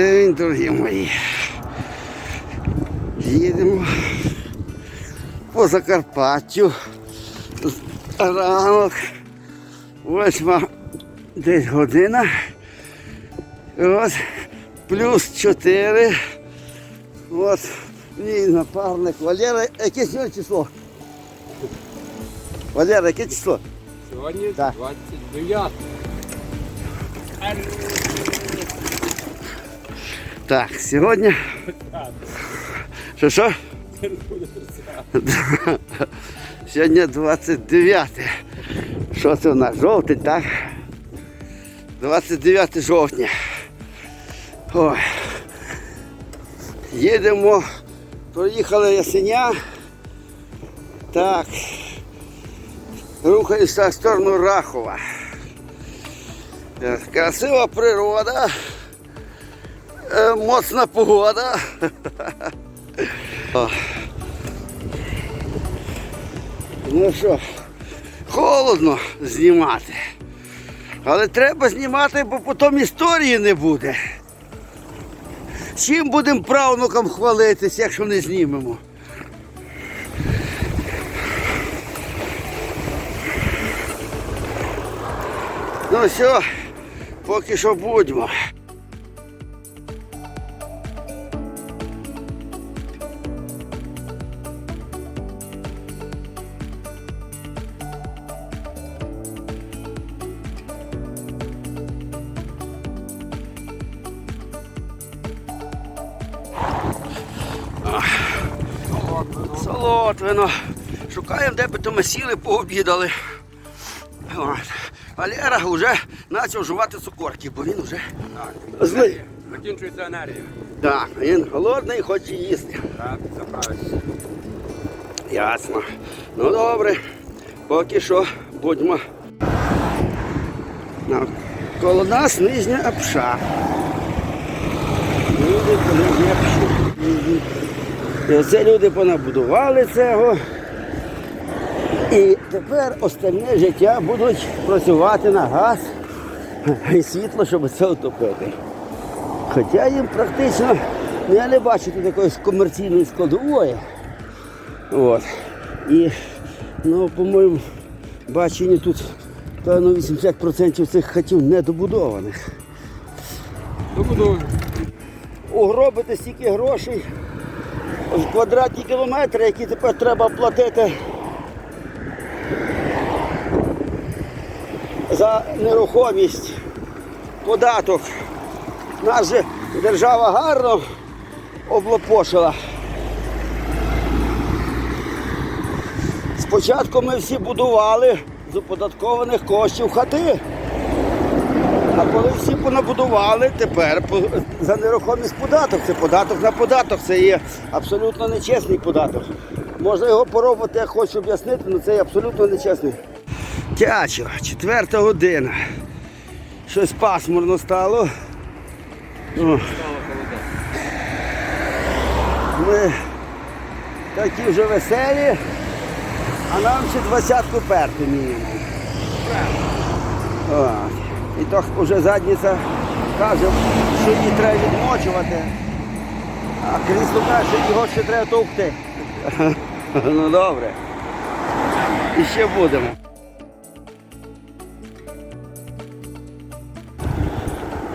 день, дорогі мої. Їдемо по Закарпаттю. Ранок. Восьма десь година. Ось плюс 4. От мій напарник Валера. Яке сьогодні число? Валера, яке число? Сьогодні 29. Так, сьогодні. Що що? Сьогодні 29. Що це у нас? Жовтий, так? 29 жовтня. Ой. Їдемо. Проїхали ясеня. Так. Рухаємося в сторону Рахова. Красива природа. Е, Моцна погода. Ну що, холодно знімати. Але треба знімати, бо потім історії не буде. Чим будемо правнукам хвалитись, якщо не знімемо? Ну все, поки що будьмо. Солотвино. Шукаємо, де би то ми сіли, пообідали. От. Валера вже почав жувати цукорки, бо він вже злий. Закінчується енергія. Так, він голодний, хоче їсти. Так, це правильно. Ясно. Ну добре. Поки що будьмо. Коло нас нижня апша. Люди апші. Мгм. І оце люди понабудували цього. І тепер остальне життя будуть працювати на газ і світло, щоб це утопити. Хоча їм практично ну, я не бачу тут якоїсь комерційної складової. От. І, ну, по моєму баченню тут певно 80% цих хатів недобудованих. Добудовую. Угробити стільки грошей в квадратні кілометри, які тепер треба платити за нерухомість, податок. Нас же держава гарно облапошила. Спочатку ми всі будували з оподаткованих коштів хати. А коли всі понабудували, тепер за нерухомість податок. Це податок на податок, це є абсолютно нечесний податок. Можна його поробити, як хочу об'яснити, але це є абсолютно нечесний. Тячо, четверта година. Щось пасмурно стало. О. Ми такі вже веселі, а нам ще двадцятку перти мінімум. І то вже задниця каже, що її треба відмочувати. А крісло каже, що його ще треба товкти. Ну добре. І ще будемо.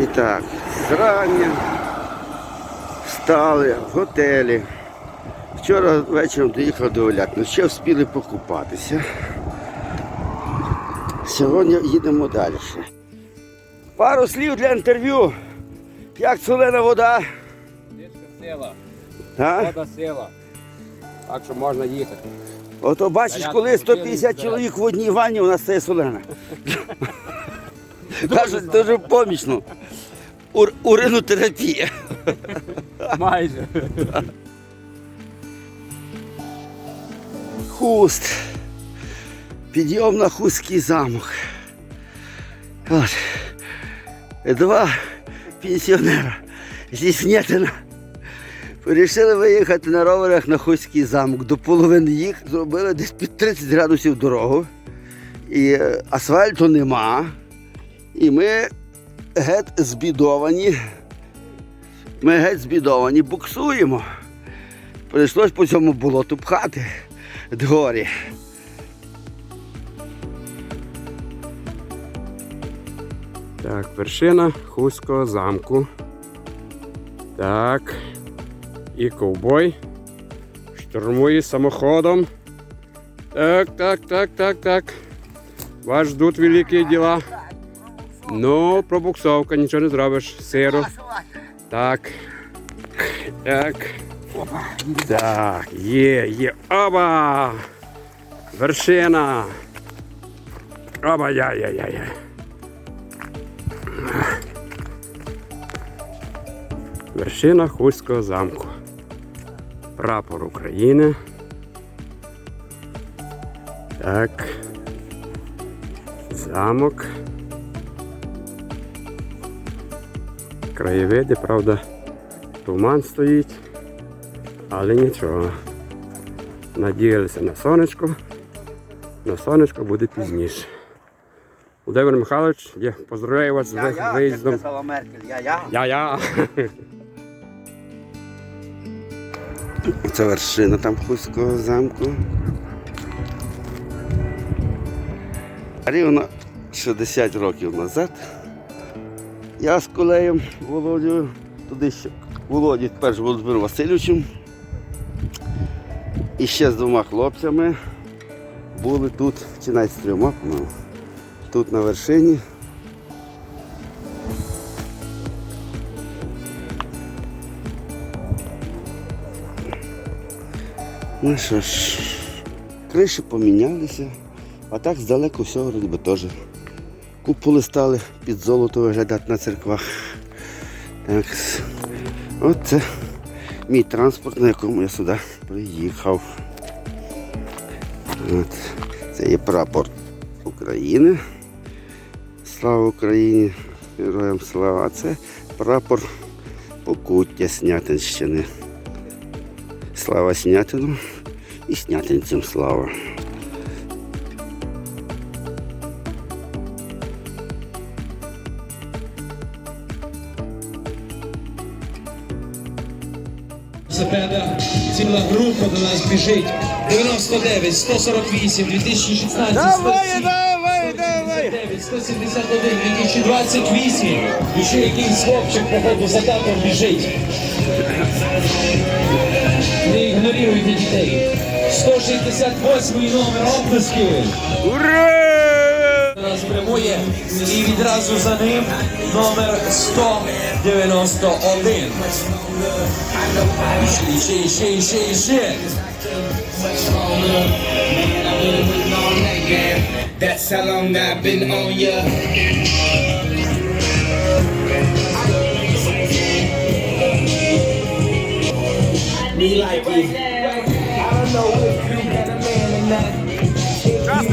І так, зрання встали в готелі. Вчора вечором доїхав до Оляк, ну ще встигли покупатися. Сьогодні їдемо далі. Пару слів для інтерв'ю. Як солена вода. Дичка сила. А? Вода сила. Так що можна їхати. Ото бачиш, коли 150 чоловік в одній ванні, у нас стає солена. Кажуть, дуже помічно. Ур- уринотерапія. Майже. Хуст. Підйом на Хустський замок. От. Два пенсіонера зі Снятина вирішили виїхати на роверах на Хустський замок. До половини їх зробили десь під 30 градусів дорогу. І е, асфальту нема. І ми геть збідовані. Ми геть збідовані, буксуємо. Прийшлось по цьому болоту пхати дгорі. Так, вершина Хуського замку. Так. І ковбой. Штурмує самоходом. Так, так, так, так, так. Вас ждуть великі діла. Ну, пробуксовка, нічого не зробиш. Сиро. Так. Так. Так, є, є. Оба! Вершина. Оба, Вершина Хуського замку. Прапор України. Так. Замок. Краєвиди, правда, туман стоїть, але нічого. Надіялися на сонечко. На сонечко буде пізніше. Володимир Михайлович, я поздравляю вас з виїздом. я-я. Я-я. Це вершина там Хуського замку. Рівно 60 років назад я з колеєм Володю, туди ще Володі перш Володимиром Васильовичем і ще з двома хлопцями були тут, чи навіть з трьома, тут на вершині. Ну що ж, криші помінялися, а так здалеку все вроді би теж. Куполи стали під золото виглядати на церквах. Так. От це мій транспорт, на якому я сюди приїхав. От. Це є прапор України. Слава Україні! Героям слава! А це прапор Покуття Снятинщини. Слава Снятину і снятинцям слава. велосипеда. Ціла група до нас біжить. 99, 148, 2016, давай, давай! 179, 171, 2028. І ще якийсь хлопчик, походу, за татом біжить. Не ігноруйте дітей. 168 номер оплески. Ура! Зараз прямує і відразу за ним номер 191. І ще, і ще, і ще, і ще. That's how long I've been on ya. Me like it.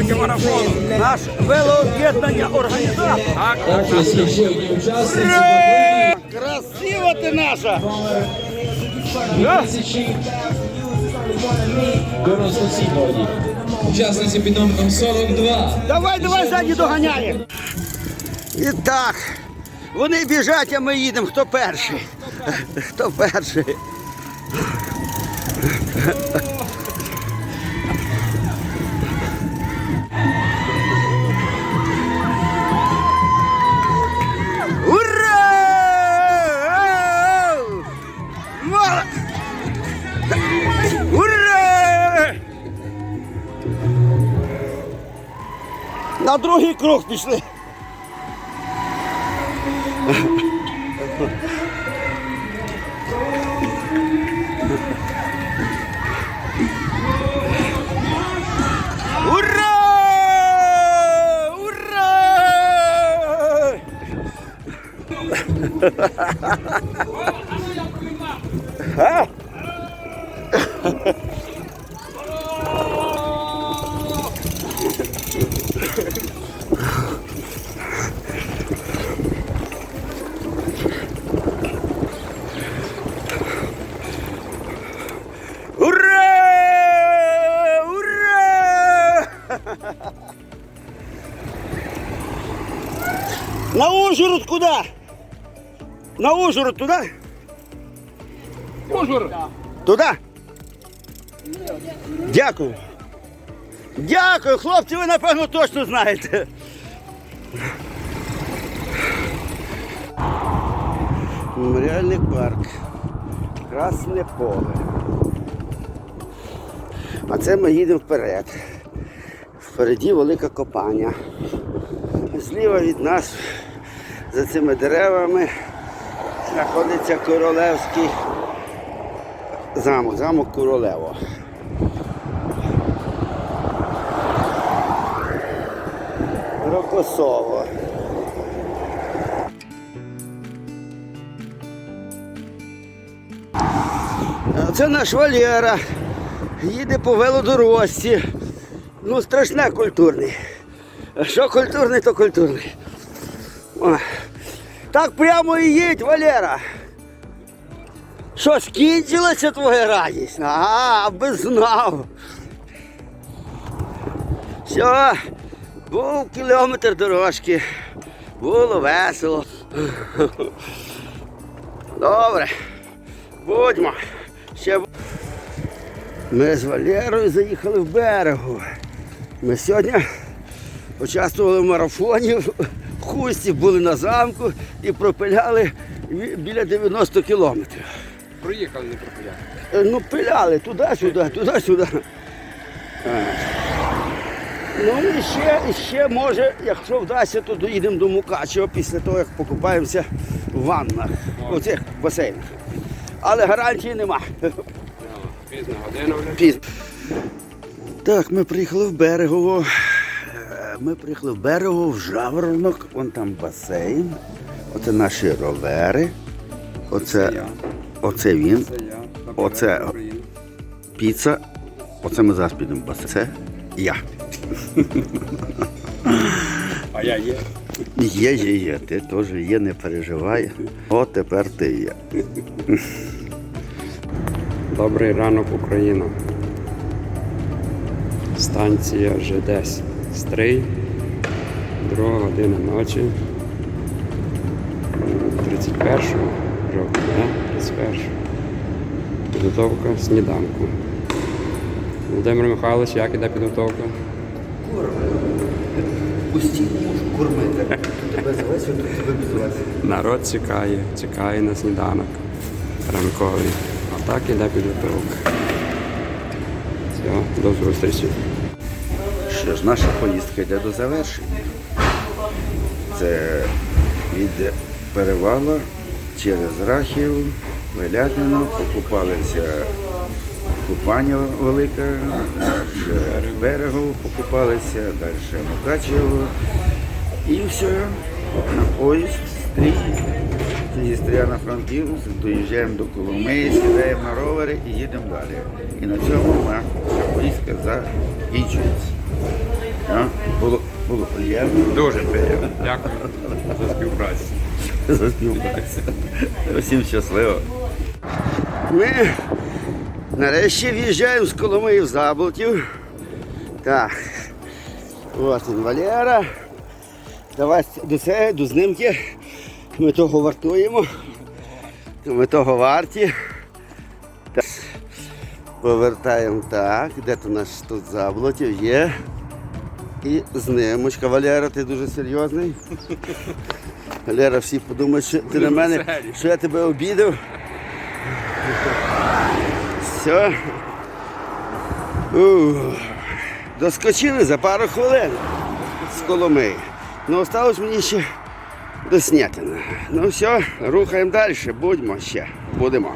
Учасники марафону. Наш велооб'єднання організатор. Красива ти наша! 97 годі. Учасниці під номером 42. Давай, давай ззаді доганяє. І так, вони біжать, а ми їдемо. Хто перший? Хто перший? Другий круг пішли. Ура! Ура! А? Ужгород куда? На Ужгород туда? Туди? Дякую. Дякую, хлопці, ви напевно точно знаєте. Меморіальний парк. Красне поле. А це ми їдемо вперед. Впереді велика копання. Зліва від нас за цими деревами знаходиться королевський замок, замок Королево. Рокосово. Це наш Валера. Їде по велодорожці. Ну, страшне культурний. Що культурний, то культурний. Так прямо і їдь, Валера. Що, скінчилася твоя радість? Ага, аби знав. Все, був кілометр дорожки. Було весело. Добре. Будьмо. Ще... Ми з Валерою заїхали в берегу. Ми сьогодні участвували в марафоні хусті, були на замку і пропиляли біля 90 кілометрів. Проїхали, не пропиляли. Е, Ну, пиляли туди-сюди, туди-сюди. Е. Ну і ще, і ще може, якщо вдасться, то доїдемо до Мукачева після того, як покупаємося в ваннах, у цих басейнах. Але гарантії нема. Пізна година. Пізно. Так, ми приїхали в берегово. Ми приїхали в берегово, в Жаворонок, вон там басейн. Оце наші ровери. Оце, оце він. Оце- Піца. Оце ми зараз підемо в басейн. Це я. А я є. Є, є, є. Ти теж є, не переживай. О, тепер ти є. Добрий ранок, Україна. Станція ЖД Стрий. Друга година ночі. 31 жовтня, да? 31. Підготовка сніданку. Володимир Михайлович, як іде підготовка? Пусті, кормити. Тебе завезу, то тебе безвезу. Народ чекає, чекає на сніданок ранковий. А так іде підготовка. Все, до зустрічі. Що ж, наша поїздка йде до завершення. Це від перевала через Рахів, Велятино, покупалися Купання велика, далі берегово покупалися, далі Мукачево. І все, на поїзд, стрій, зі стрія на Франківськ, доїжджаємо до Коломиї, сідаємо на ровери і їдемо далі. І на цьому наша поїздка закінчується. Було, було приємно. Дуже приємно. Дякую за співпрацю. за співпрацю. Всім щасливо. Ми нарешті в'їжджаємо з Коломиї в Заблутів. Так. Ось він Валера. Давай до цього, до знимки. Ми того вартуємо. Ми того варті. Так. Повертаємо так. Де то наш тут заблутів є. І знимочка. Валера, ти дуже серйозний. Валера, всі подумають, що ти на мене, що я тебе обідав. Все. Ух. Доскочили за пару хвилин з Коломиї. Ну, осталось мені ще до Снятина. Ну все, рухаємо далі, будьмо ще, будемо.